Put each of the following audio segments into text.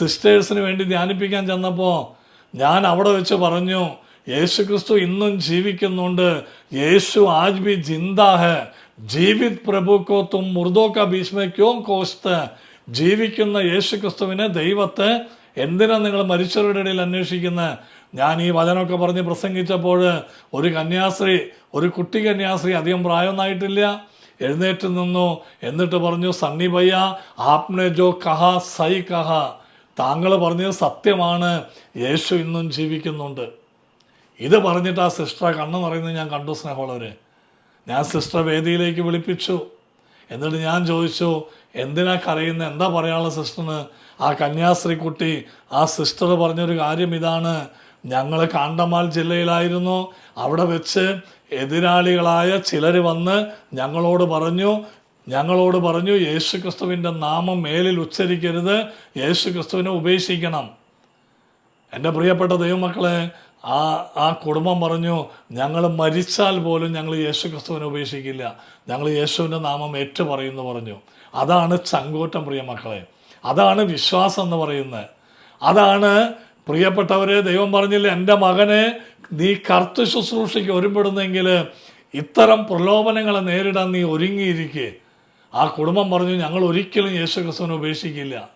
സിസ്റ്റേഴ്സിന് വേണ്ടി ധ്യാനിപ്പിക്കാൻ ചെന്നപ്പോൾ ഞാൻ അവിടെ വെച്ച് പറഞ്ഞു യേശു ക്രിസ്തു ഇന്നും ജീവിക്കുന്നുണ്ട്. യേശു ആജ് ബി ജിന്ദാഹ്. ജീവിത് പ്രഭു കോ തും മുർദോ ഭീഷ്മയ്ക്കോ കോസ്ത് ജീവിക്കുന്ന യേശു ക്രിസ്തുവിനെ ദൈവത്തെ എന്തിനാ നിങ്ങൾ മരിച്ചവരുടെ ഇടയിൽ അന്വേഷിക്കുന്നത് ഞാൻ ഈ വചനമൊക്കെ പറഞ്ഞ് പ്രസംഗിച്ചപ്പോൾ ഒരു കന്യാസ്ത്രീ ഒരു കുട്ടി കന്യാസ്ത്രീ അധികം പ്രായമൊന്നായിട്ടില്ല എഴുന്നേറ്റ് നിന്നു. എന്നിട്ട് പറഞ്ഞു സണ്ണി ഭയ്യ ആപ്നെ ജോ കഹ സൈ കഹ. താങ്കൾ പറഞ്ഞത് സത്യമാണ് യേശു ഇന്നും ജീവിക്കുന്നുണ്ട്. ഇത് പറഞ്ഞിട്ട് ആ സിസ്റ്റർ കണ്ണ് പറയുന്നത് ഞാൻ കണ്ടു സ്നേഹമുള്ളവര്. ഞാൻ സിസ്റ്റർ വേദിയിലേക്ക് വിളിപ്പിച്ചു. എന്നിട്ട് ഞാൻ ചോദിച്ചു എന്തിനാ കരയുന്നത് എന്താ പറയാനുള്ള സിസ്റ്ററിന്? ആ കന്യാസ്ത്രീ കുട്ടി ആ സിസ്റ്റർ പറഞ്ഞൊരു കാര്യം ഇതാണ്. ഞങ്ങൾ കാണ്ടമാൽ ജില്ലയിലായിരുന്നു. അവിടെ വെച്ച് എതിരാളികളായ ചിലർ വന്ന് ഞങ്ങളോട് പറഞ്ഞു ഞങ്ങളോട് പറഞ്ഞു യേശു ക്രിസ്തുവിന്റെ നാമം മേലിൽ ഉച്ചരിക്കരുത്. യേശു ക്രിസ്തുവിനെ ഉപേക്ഷിക്കണം. എന്റെ പ്രിയപ്പെട്ട ദൈവമക്കളെ ആ ആ കുടുംബം പറഞ്ഞു ഞങ്ങൾ മരിച്ചാൽ പോലും ഞങ്ങൾ യേശു ക്രിസ്തുവിനെ ഉപേക്ഷിക്കില്ല. ഞങ്ങൾ യേശുവിന്റെ നാമം ഏറ്റു പറയുമെന്ന് പറഞ്ഞു. അതാണ് ചങ്കൂറ്റം പ്രിയമക്കളെ അതാണ് വിശ്വാസം എന്ന് പറയുന്നത്. അതാണ് പ്രിയപ്പെട്ടവരെ ദൈവം പറഞ്ഞില്ല എന്റെ മകനെ നീ കർത്ത ശുശ്രൂഷയ്ക്ക് ഒരുപ്പെടുന്നെങ്കിൽ ഇത്തരം പ്രലോഭനങ്ങളെ നേരിടാൻ നീ ഒരുങ്ങിയിരിക്കെ. ആ കുടുംബം പറഞ്ഞു ഞങ്ങൾ ഒരിക്കലും യേശു ക്രിസ്തുവിനെ ഉപേക്ഷിക്കില്ല.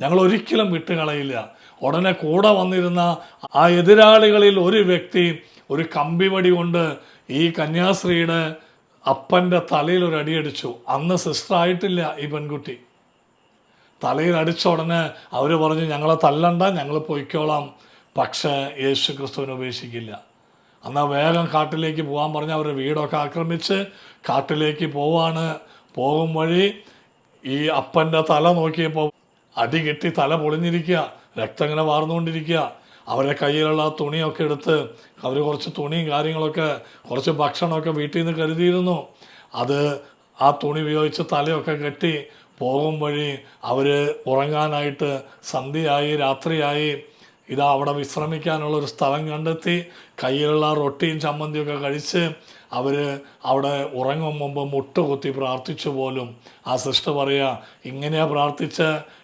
ഞങ്ങൾ ഒരിക്കലും വിട്ടുകളയില്ല. ഉടനെ കൂടെ വന്നിരുന്ന ആ എതിരാളികളിൽ ഒരു വ്യക്തി ഒരു കമ്പിവടി കൊണ്ട് ഈ കന്യാസ്ത്രീയുടെ അപ്പന്റെ തലയിൽ ഒരു അടിയടിച്ചു അന്ന് സിസ്റ്റർ ആയിട്ടില്ല ഈ പെൺകുട്ടി. തലയിൽ അടിച്ച ഉടനെ അവർ പറഞ്ഞു ഞങ്ങളെ തല്ലണ്ട ഞങ്ങൾ പൊയ്ക്കോളാം. പക്ഷേ യേശു ക്രിസ്തുവിനെ ഉപേക്ഷിക്കില്ല എന്നാൽ വേഗം കാട്ടിലേക്ക് പോകാൻ പറഞ്ഞ് അവരുടെ വീടൊക്കെ ആക്രമിച്ച് കാട്ടിലേക്ക് പോവാണ്. പോകും വഴി ഈ അപ്പന്റെ തല നോക്കിയപ്പോൾ അടി കെട്ടി തല പൊളിഞ്ഞിരിക്കുക രക്തം ഇങ്ങനെ വാർന്നുകൊണ്ടിരിക്കുക. അവരുടെ കയ്യിലുള്ള തുണിയൊക്കെ എടുത്ത് അവർ കുറച്ച് തുണിയും കാര്യങ്ങളൊക്കെ കുറച്ച് ഭക്ഷണമൊക്കെ വീട്ടിൽ നിന്ന് കരുതിയിരുന്നു. അത് ആ തുണി ഉപയോഗിച്ച് തലയൊക്കെ കെട്ടി പോകും വഴി അവർ ഉറങ്ങാനായിട്ട് സന്ധ്യയായി രാത്രിയായി ഇതാ അവിടെ വിശ്രമിക്കാനുള്ള ഒരു സ്ഥലം കണ്ടെത്തി കയ്യിലുള്ള റൊട്ടിയും ചമ്മന്തിയൊക്കെ കഴിച്ച് അവർ അവിടെ ഉറങ്ങും മുമ്പ് മുട്ടുകുത്തി പ്രാർത്ഥിച്ചു പോലും. ആ സിസ്റ്റർ പറയുക ഇങ്ങനെയാണ് പ്രാർത്ഥിച്ച?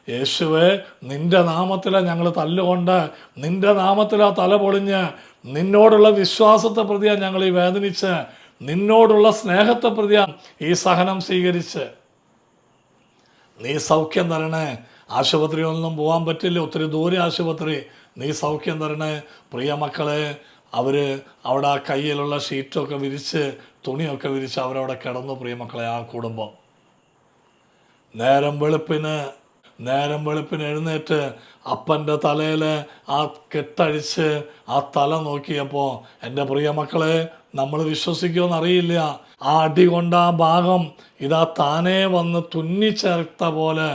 യേശുവെ നിന്റെ നാമത്തിലെ ഞങ്ങൾ തല്ലുകൊണ്ട് നിന്റെ നാമത്തിലാ തല പൊളിഞ്ഞ് നിന്നോടുള്ള വിശ്വാസത്തെ പ്രതിയാണ് ഞങ്ങൾ ഈ വേദനിച്ച് നിന്നോടുള്ള സ്നേഹത്തെ പ്രതിയാണ് ഈ സഹനം സ്വീകരിച്ച്. നീ സൗഖ്യം തരണേ ആശുപത്രിയൊന്നും പോകാൻ പറ്റില്ല ഒത്തിരി ദൂരെ ആശുപത്രി. നീ സൗഖ്യം തരണേ പ്രിയ മക്കളെ അവർ അവിടെ ആ കയ്യിലുള്ള ഷീറ്റൊക്കെ വിരിച്ച് തുണിയൊക്കെ വിരിച്ച് അവരവിടെ കിടന്നു പ്രിയമക്കളെ ആ കുടുംബം. നേരം വെളുപ്പിന് നേരം വെളുപ്പിന് എഴുന്നേറ്റ് അപ്പന്റെ തലയിൽ ആ കെട്ടഴിച്ച് ആ തല നോക്കിയപ്പോൾ എന്റെ പ്രിയമക്കളെ നമ്മൾ വിശ്വസിക്കുമെന്ന് അറിയില്ല ആ അടി കൊണ്ട് ആ ഭാഗം ഇതാ താനേ വന്ന് തുന്നിച്ചേർത്ത പോലെ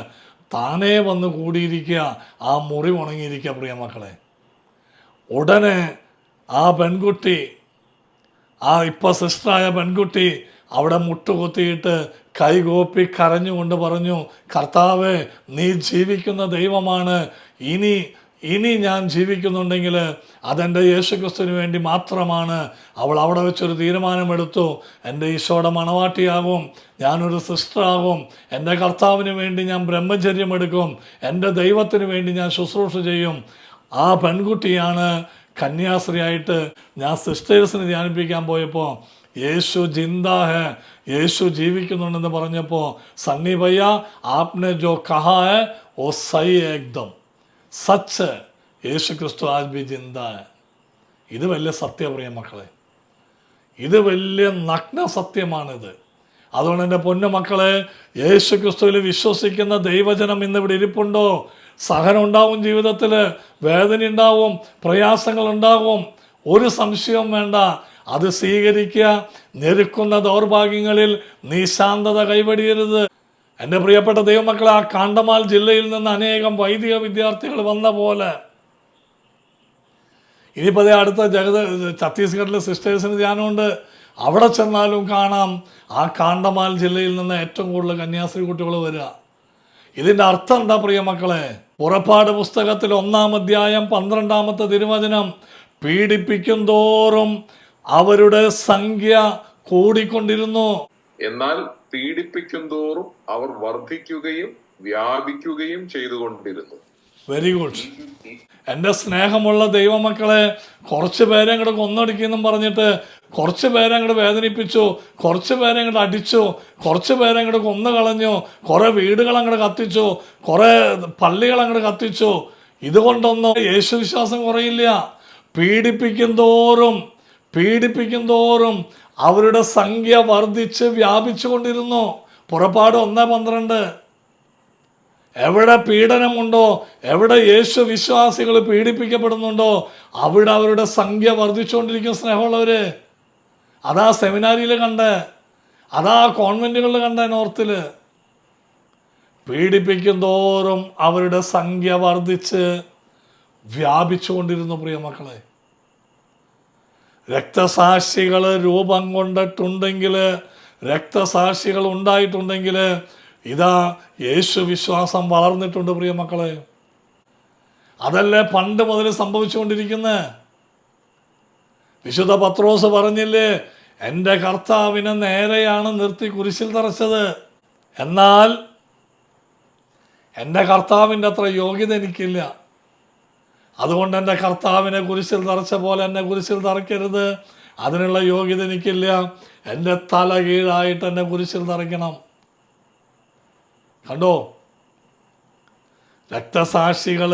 താനേ വന്ന് കൂടിയിരിക്കുക. ആ മുറി ഉണങ്ങിയിരിക്കുക പ്രിയമക്കളെ ഉടനെ ആ പെൺകുട്ടി ആ ഇപ്പൊ സിസ്റ്ററായ പെൺകുട്ടി അവിടെ മുട്ടുകുത്തിയിട്ട് കൈകോപ്പി കരഞ്ഞുകൊണ്ട് പറഞ്ഞു കർത്താവെ നീ ജീവിക്കുന്ന ദൈവമാണ്. ഇനി ഇനി ഞാൻ ജീവിക്കുന്നുണ്ടെങ്കിൽ അതെന്റെ യേശുക്രിസ്തുവിന് വേണ്ടി മാത്രമാണ്. അവൾ അവിടെ വെച്ചൊരു തീരുമാനമെടുത്തു. എന്റെ ഈശോയുടെ മണവാട്ടിയാകും. ഞാനൊരു സിസ്റ്ററാകും എന്റെ കർത്താവിന് വേണ്ടി ഞാൻ ബ്രഹ്മചര്യം എടുക്കും എന്റെ ദൈവത്തിന് വേണ്ടി ഞാൻ ശുശ്രൂഷ ചെയ്യും. ആ പെൺകുട്ടിയാണ് കന്യാസ്ത്രീയായിട്ട് ഞാൻ സിസ്റ്റേഴ്സിന് ധ്യാനിപ്പിക്കാൻ പോയപ്പോൾ യേശു ജിന്ദാ ഹെ യേശു ജീവിക്കുന്നുണ്ടെന്ന് പറഞ്ഞപ്പോൾ സണ്ണി ഭയ്യ ആപ്നെ ജോ കഹാ ഹെ ഓ സൈ ഏകദം സച്ച് യേശു ക്രിസ്തു ആജ് ബി ജിന്ദാ ഹെ. ഇത് വലിയ സത്യപ്രിയ മക്കളെ. ഇത് വലിയ നഗ്ന സത്യമാണിത്. അതുകൊണ്ട് എന്റെ പൊന്നു മക്കളെ യേശു ക്രിസ്തുവിൽ വിശ്വസിക്കുന്ന ദൈവജനം ഇന്ന് ഇവിടെ ഇരിപ്പുണ്ടോ? സഹനം ഉണ്ടാവും ജീവിതത്തിൽ വേദന ഉണ്ടാവും പ്രയാസങ്ങൾ ഉണ്ടാവും ഒരു സംശയവും വേണ്ട. അത് സ്വീകരിക്കുക. ഞെരുക്കുന്ന ദൗർഭാഗ്യങ്ങളിൽ നീ ശാന്തത കൈവടിയരുത്. എന്റെ പ്രിയപ്പെട്ട ദൈവമക്കളെ ആ കാണ്ടമാൽ ജില്ലയിൽ നിന്ന് അനേകം വൈദിക വിദ്യാർത്ഥികൾ വന്ന പോലെ. ഇനിയിപ്പോൾ അതേ അടുത്ത ജഗത ഛത്തീസ്ഗഡിലെ സിസ്റ്റേഴ്സിന് ധ്യാനമുണ്ട്. അവിടെ ചെന്നാലും കാണാം. ആ കാണ്ടമാൽ ജില്ലയിൽ നിന്ന് ഏറ്റവും കൂടുതൽ കന്യാസ്ത്രീ കുട്ടികൾ വരിക. ഇതിന്റെ അർത്ഥം എന്താ പ്രിയ മക്കളെ? പുറപ്പാട് പുസ്തകത്തിൽ ഒന്നാം അധ്യായം പന്ത്രണ്ടാമത്തെ തിരുവചനം പീഡിപ്പിക്കും തോറും അവരുടെ സംഖ്യ കൂടിക്കൊണ്ടിരുന്നു. എന്നാൽ പീഡിപ്പിക്കും തോറും അവർ വർദ്ധിക്കുകയും വ്യാപിക്കുകയും ചെയ്തുകൊണ്ടിരുന്നു. വെരി ഗുഡ് എന്റെ സ്നേഹമുള്ള ദൈവമക്കളെ കുറച്ച് പേരെ അങ്ങോട്ട് കൊന്നൊടുക്കിയെന്നും പറഞ്ഞിട്ട് കുറച്ച് പേരെ അങ്ങോട്ട് വേദനിപ്പിച്ചു കുറച്ച് പേരെ അങ്ങോട്ട് അടിച്ചു കുറച്ച് പേരെ അങ്ങോട്ട് കൊന്നു കളഞ്ഞു കുറേ വീടുകൾ അങ്ങോട്ട് കത്തിച്ചു കുറേ പള്ളികൾ അങ്ങോട്ട് കത്തിച്ചു. ഇതുകൊണ്ടൊന്നും യേശുവിശ്വാസം കുറയില്ല. പീഡിപ്പിക്കും തോറും പീഡിപ്പിക്കും തോറും അവരുടെ സംഖ്യ വർദ്ധിച്ച് വ്യാപിച്ചു കൊണ്ടിരുന്നു പുറപ്പാട് ഒന്ന് പന്ത്രണ്ട്. എവിടെ പീഡനമുണ്ടോ എവിടെ യേശു വിശ്വാസികൾ പീഡിപ്പിക്കപ്പെടുന്നുണ്ടോ അവിടെ അവരുടെ സംഖ്യ വർദ്ധിച്ചുകൊണ്ടിരിക്കും സ്നേഹമുള്ളവര്. അതാ സെമിനാരിയിൽ കണ്ട് അതാ കോൺവെന്റുകളിൽ കണ്ട നോർത്തിൽ പീഡിപ്പിക്കും തോറും അവരുടെ സംഖ്യ വർദ്ധിച്ച് വ്യാപിച്ചുകൊണ്ടിരുന്നു പ്രിയ മക്കളെ. രക്തസാക്ഷികൾ രൂപം കൊണ്ടിട്ടുണ്ടെങ്കിൽ രക്തസാക്ഷികൾ ഉണ്ടായിട്ടുണ്ടെങ്കിൽ ഇതാ യേശു വിശ്വാസം വളർന്നിട്ടുണ്ട് പ്രിയ മക്കളെ. അതല്ലേ പണ്ട് മുതൽ സംഭവിച്ചുകൊണ്ടിരിക്കുന്നത് വിശുദ്ധ പത്രോസ് പറഞ്ഞില്ലേ എന്റെ കർത്താവിനെ നേരെയാണ് നിർത്തി കുരിശിൽ തറച്ചത്. എന്നാൽ എന്റെ കർത്താവിന്റെ അത്ര യോഗ്യത എനിക്കില്ല. അതുകൊണ്ട് എന്റെ കർത്താവിനെ കുരിശിൽ തറച്ച പോലെ എന്നെ കുരിശിൽ തറയ്ക്കരുത്. അതിനുള്ള യോഗ്യത എനിക്കില്ല. എന്റെ തല കീഴായിട്ട് എന്നെ കുരിശിൽ തറയ്ക്കണം. കണ്ടോ? രക്തസാക്ഷികൾ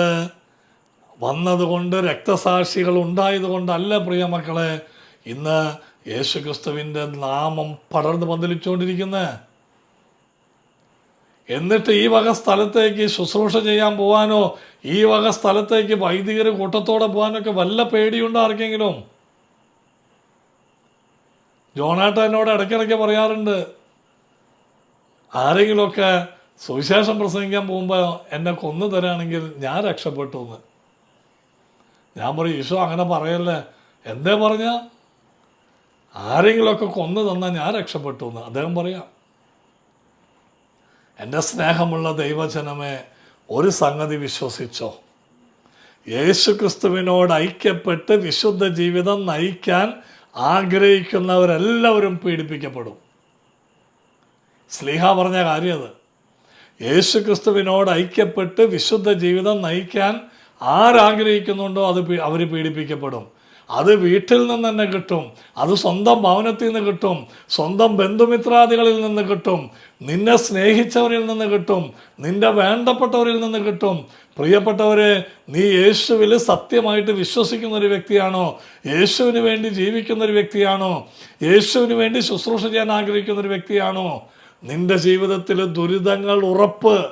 വന്നതുകൊണ്ട് രക്തസാക്ഷികൾ ഉണ്ടായതുകൊണ്ടല്ല പ്രിയ മക്കളെ ഇന്ന് യേശുക്രിസ്തുവിന്റെ നാമം പടർന്ന് പന്തലിച്ചുകൊണ്ടിരിക്കുന്നത് എന്നിട്ട് ഈ വക സ്ഥലത്തേക്ക് ശുശ്രൂഷ ചെയ്യാൻ പോകാനോ ഈ വക സ്ഥലത്തേക്ക് വൈദികർ കൂട്ടത്തോടെ പോകാനൊക്കെ വല്ല പേടിയുണ്ടോ ആർക്കെങ്കിലും? ജോണാട്ട എന്നോട് ഇടയ്ക്കിടയ്ക്ക് പറയാറുണ്ട് ആരെങ്കിലുമൊക്കെ സുവിശേഷം പ്രസംഗിക്കാൻ പോകുമ്പോൾ എന്നെ കൊന്നു തരാണെങ്കിൽ ഞാൻ രക്ഷപ്പെട്ടു എന്ന്. ഞാൻ പറയും ഈശോ അങ്ങനെ പറയല്ലേ? എന്തേ പറഞ്ഞ? ആരെങ്കിലുമൊക്കെ കൊന്നു തന്നാൽ ഞാൻ രക്ഷപ്പെട്ടു എന്ന്. അദ്ദേഹം പറയാം എന്റെ സ്നേഹമുള്ള ദൈവജനമേ ഒരു സംഗതി വിശ്വസിച്ചോ? യേശു ക്രിസ്തുവിനോട് ഐക്യപ്പെട്ട് വിശുദ്ധ ജീവിതം നയിക്കാൻ ആഗ്രഹിക്കുന്നവരെല്ലാവരും പീഡിപ്പിക്കപ്പെടും. സ്ലീഹ പറഞ്ഞ കാര്യം അത്. യേശു ക്രിസ്തുവിനോട് ഐക്യപ്പെട്ട് വിശുദ്ധ ജീവിതം നയിക്കാൻ ആരാഗ്രഹിക്കുന്നുണ്ടോ അത് അവർ പീഡിപ്പിക്കപ്പെടും. അത് വീട്ടിൽ നിന്ന് തന്നെ കിട്ടും. അത് സ്വന്തം ഭവനത്തിൽ നിന്ന് കിട്ടും. സ്വന്തം ബന്ധുമിത്രാദികളിൽ നിന്ന് കിട്ടും. നിന്നെ സ്നേഹിച്ചവരിൽ നിന്ന് കിട്ടും. നിന്റെ വേണ്ടപ്പെട്ടവരിൽ നിന്ന് കിട്ടും. പ്രിയപ്പെട്ടവരെ നീ യേശുവിൽ സത്യമായിട്ട് വിശ്വസിക്കുന്ന ഒരു വ്യക്തിയാണോ? യേശുവിന് വേണ്ടി ജീവിക്കുന്ന ഒരു വ്യക്തിയാണോ? യേശുവിന് വേണ്ടി ശുശ്രൂഷ ചെയ്യാൻ ആഗ്രഹിക്കുന്ന ഒരു വ്യക്തിയാണോ? നിന്റെ ജീവിതത്തിൽ ദുരിതങ്ങൾ ഉറപ്പ്.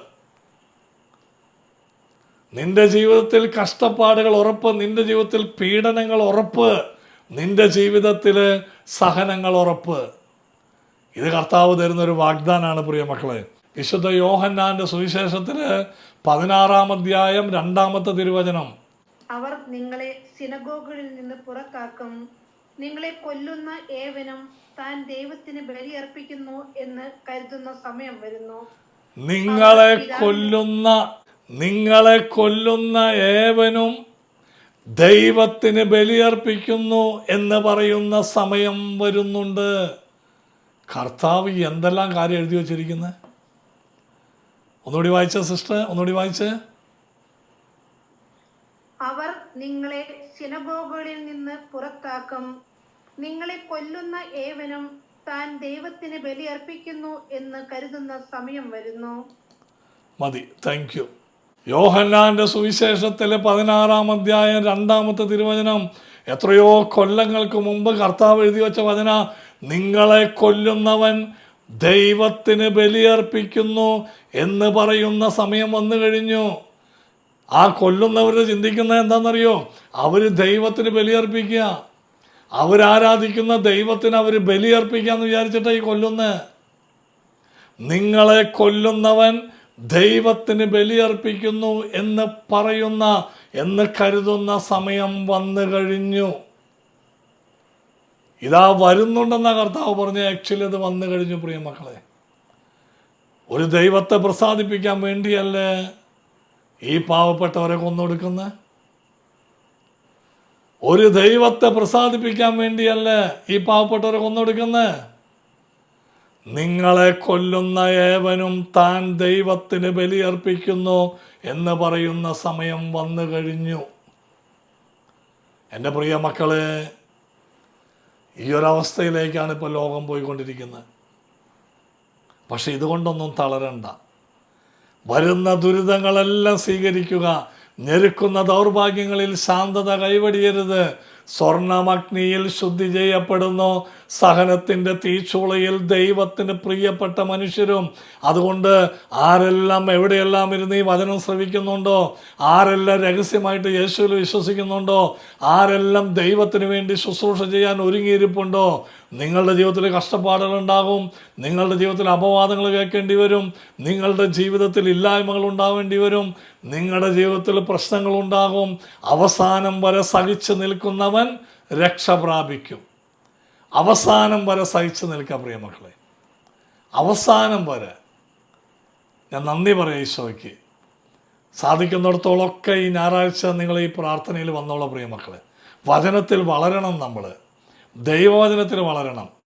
നിന്റെ ജീവിതത്തിൽ കഷ്ടപ്പാടുകൾ ഉറപ്പ്. നിന്റെ ജീവിതത്തിൽ പീഡനങ്ങൾ ഉറപ്പ്. നിന്റെ ജീവിതത്തിൽ സഹനങ്ങൾ ഉറപ്പ്. ഇത് കർത്താവ് തരുന്ന ഒരു വാഗ്ദാനാണ് പ്രിയ മക്കളെ. വിശുദ്ധ യോഹന്നാന്റെ സുവിശേഷത്തിൽ പതിനാറാം അധ്യായം രണ്ടാമത്തെ തിരുവചനം. അവർ നിങ്ങളെ സിനഗോഗുകളിൽ നിന്ന് പുറത്താക്കും. നിങ്ങളെ കൊല്ലുന്ന ഏവനും താൻ ദൈവത്തിന് ബലിയർപ്പിക്കുന്നു എന്ന് കരുതുന്ന സമയം വരുന്നു. നിങ്ങളെ കൊല്ലുന്ന നിങ്ങളെ കൊല്ലുന്ന ഏവനും ദൈവത്തിന് ബലിയർപ്പിക്കുന്നു എന്ന് പറയുന്ന സമയം വരുന്നുണ്ട്. കർത്താവ് എന്തെല്ലാം കാര്യം എഴുതി വച്ചിരിക്കുന്നത് ഒന്നുകൂടി വായിച്ച സിസ്റ്റർ ഒന്നുകൂടി വായിച്ചേ. അവർ നിങ്ങളെ സിനഗോഗുകളിൽ നിന്ന് പുറത്താക്കും. നിങ്ങളെ കൊല്ലുന്ന ഏവനും താൻ ദൈവത്തിന് ബലിയർപ്പിക്കുന്നു എന്ന് കരുതുന്ന സമയം വരുന്നു. മതി. താങ്ക് യു യോഹന്നാന്റെ സുവിശേഷത്തിലെ പതിനാറാം അധ്യായം രണ്ടാമത്തെ തിരുവചനം. എത്രയോ കൊല്ലങ്ങൾക്ക് മുമ്പ് കർത്താവ് എഴുതി വെച്ച വചന നിങ്ങളെ കൊല്ലുന്നവൻ ദൈവത്തിന് ബലിയർപ്പിക്കുന്നു എന്ന് പറയുന്ന സമയം വന്നു കഴിഞ്ഞു. ആ കൊല്ലുന്നവർ ചിന്തിക്കുന്നത് എന്താണെന്നറിയോ? അവർ ദൈവത്തിന് ബലിയർപ്പിക്കുക. അവരാരാധിക്കുന്ന ദൈവത്തിന് അവർ ബലിയർപ്പിക്കാന്ന് വിചാരിച്ചിട്ടാണ് ഈ കൊല്ലുന്നത് നിങ്ങളെ കൊല്ലുന്നവൻ ദൈവത്തിന് ബലിയർപ്പിക്കുന്നു എന്ന് പറയുന്ന എന്ന് കരുതുന്ന സമയം വന്നു കഴിഞ്ഞു. ഇതാ വരുന്നുണ്ടെന്ന കർത്താവ് പറഞ്ഞ ആക്ച്വലി അത് വന്നു കഴിഞ്ഞു പ്രിയ മക്കളെ. ഒരു ദൈവത്തെ പ്രസാദിപ്പിക്കാൻ വേണ്ടിയല്ലേ ഈ പാവപ്പെട്ടവരെ കൊന്നൊടുക്കുന്ന? ഒരു ദൈവത്തെ പ്രസാദിപ്പിക്കാൻ വേണ്ടിയല്ല ഈ പാവപ്പെട്ടവരെ കൊന്നൊടുക്കുന്നത് നിങ്ങളെ കൊല്ലുന്ന ഏവനും താൻ ദൈവത്തിന് ബലിയർപ്പിക്കുന്നു എന്ന് പറയുന്ന സമയം വന്നു കഴിഞ്ഞു. എന്റെ പ്രിയ മക്കളെ ഈ ഒരവസ്ഥയിലേക്കാണ് ഇപ്പോൾ ലോകം പോയിക്കൊണ്ടിരിക്കുന്നത്. പക്ഷെ ഇതുകൊണ്ടൊന്നും തളരണ്ട. വരുന്ന ദുരിതങ്ങളെല്ലാം സ്വീകരിക്കുക. ഞെരുക്കുന്ന ദൗർഭാഗ്യങ്ങളിൽ ശാന്തത കൈവടിയരുത്. സ്വർണമഗ്നിയിൽ ശുദ്ധി ചെയ്യപ്പെടുന്നു. സഹനത്തിന്റെ തീച്ചുളയിൽ ദൈവത്തിന് പ്രിയപ്പെട്ട മനുഷ്യരും. അതുകൊണ്ട് ആരെല്ലാം എവിടെയെല്ലാം ഇരുന്ന് ഈ വചനം ശ്രവിക്കുന്നുണ്ടോ? ആരെല്ലാം രഹസ്യമായിട്ട് യേശുവിൽ വിശ്വസിക്കുന്നുണ്ടോ? ആരെല്ലാം ദൈവത്തിന് വേണ്ടി ശുശ്രൂഷ ചെയ്യാൻ ഒരുങ്ങിയിരിപ്പുണ്ടോ? നിങ്ങളുടെ ജീവിതത്തിൽ കഷ്ടപ്പാടുകൾ ഉണ്ടാകും. നിങ്ങളുടെ ജീവിതത്തിൽ അപവാദങ്ങൾ കേൾക്കേണ്ടി വരും. നിങ്ങളുടെ ജീവിതത്തിൽ ഇല്ലായ്മകൾ ഉണ്ടാവേണ്ടി വരും. നിങ്ങളുടെ ജീവിതത്തിൽ പ്രശ്നങ്ങളുണ്ടാകും അവസാനം വരെ സഹിച്ചു നിൽക്കുന്നവൻ രക്ഷ പ്രാപിക്കും അവസാനം വരെ സഹിച്ചു നിൽക്കുക പ്രിയമക്കളെ അവസാനം വരെ ഞാൻ നന്ദി പറയാം ഈശോയ്ക്ക്. സാധിക്കുന്നിടത്തോളമൊക്കെ ഈ ഞായറാഴ്ച നിങ്ങൾ ഈ പ്രാർത്ഥനയിൽ വന്നോളാം പ്രിയമക്കളെ വചനത്തിൽ വളരണം നമ്മൾ. ദൈവവചനത്തിൽ വളരണം.